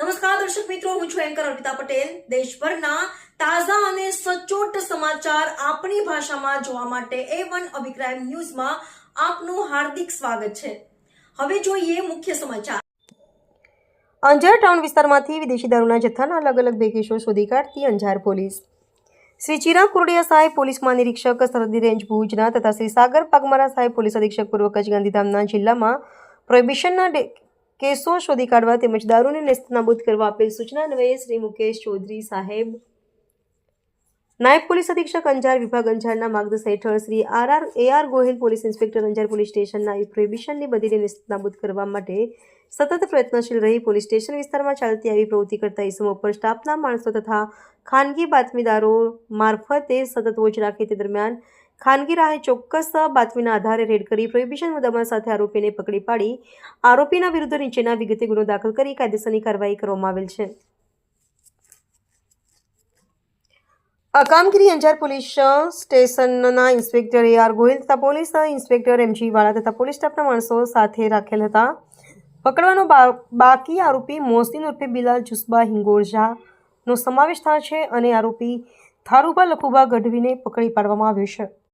નમસ્કાર, દર્શક મિત્રો, હું છું એન્કર અર્પિતા પટેલ. દેશભરના તાજા અને સચોટ સમાચાર આપણી ભાષામાં જોવા માટે એ વન અભિપ્રાય ન્યૂઝમાં આપનું હાર્દિક સ્વાગત છે. હવે જોઈએ મુખ્ય સમાચાર. અંજાર ટાઉન વિસ્તારમાંથી વિદેશી દારૂના જથ્થાના અલગ અલગ બે કેસો શોધી કાઢતી અંજાર પોલીસ. શ્રી ચિરાગ કુરડિયા સાહેબ પોલીસ મહાનિરીક્ષક સરહદી રેન્જ ભુજના તથા શ્રી સાગર પાગમારા સાહેબ પોલીસ અધિક્ષક પૂર્વ કચ્છ ગાંધીધામના જિલ્લામાં પ્રોહિબિશનના કેસો શોધી કાઢવા તેમજ દારૂને નેસ્તનાબૂદ કરવા આપેલ સૂચના અન્વયે શ્રી મુકેશ ચૌધરી સાહેબ. નાયબ પોલીસ અધિક્ષક અંજાર વિભાગ અંજારના માર્ગદર્શન હેઠળ Shri R R A R Gohil police inspector Anjar police સ્ટેશનના પ્રોહિબિશનની બધીને નિસ્તનાબૂદ કરવા માટે સતત પ્રયત્નશીલ રહી પોલીસ સ્ટેશન વિસ્તારમાં ચાલતી આવી પ્રવૃત્તિ કરતા ઇસમો પર સ્ટાફના માણસો તથા ખાનગી બાતમીદારો મારફતે સતત વોચ રાખી તે દરમિયાન ખાનગી રાહે ચોક્કસ બાતમીના આધારે રેડ કરી પ્રોહિબિશન મુદ્દામાં સાથે આરોપીને પકડી પાડી. આરોપીના વિરુદ્ધ નીચેના વિગતે ગુનો દાખલ કરી કાયદેસરની કાર્યવાહી કરવામાં આવેલ છે. આ કામગીરી અંજાર પોલીસ સ્ટેશનના ઇન્સ્પેક્ટર એ આર ગોહિલ તથા પોલીસ ઇન્સ્પેક્ટર એમજી વાળા તથા પોલીસ સ્ટાફના માણસો સાથે રાખેલ હતા. પકડવાનો બાકી આરોપી મોહસિન ઉર્ફે બિલાલ જુસ્બા હિંગોરઝાનો સમાવેશ થાય છે અને આરોપી થારુબા લખુબા ગઢવીને પકડી પાડવામાં આવ્યો છે.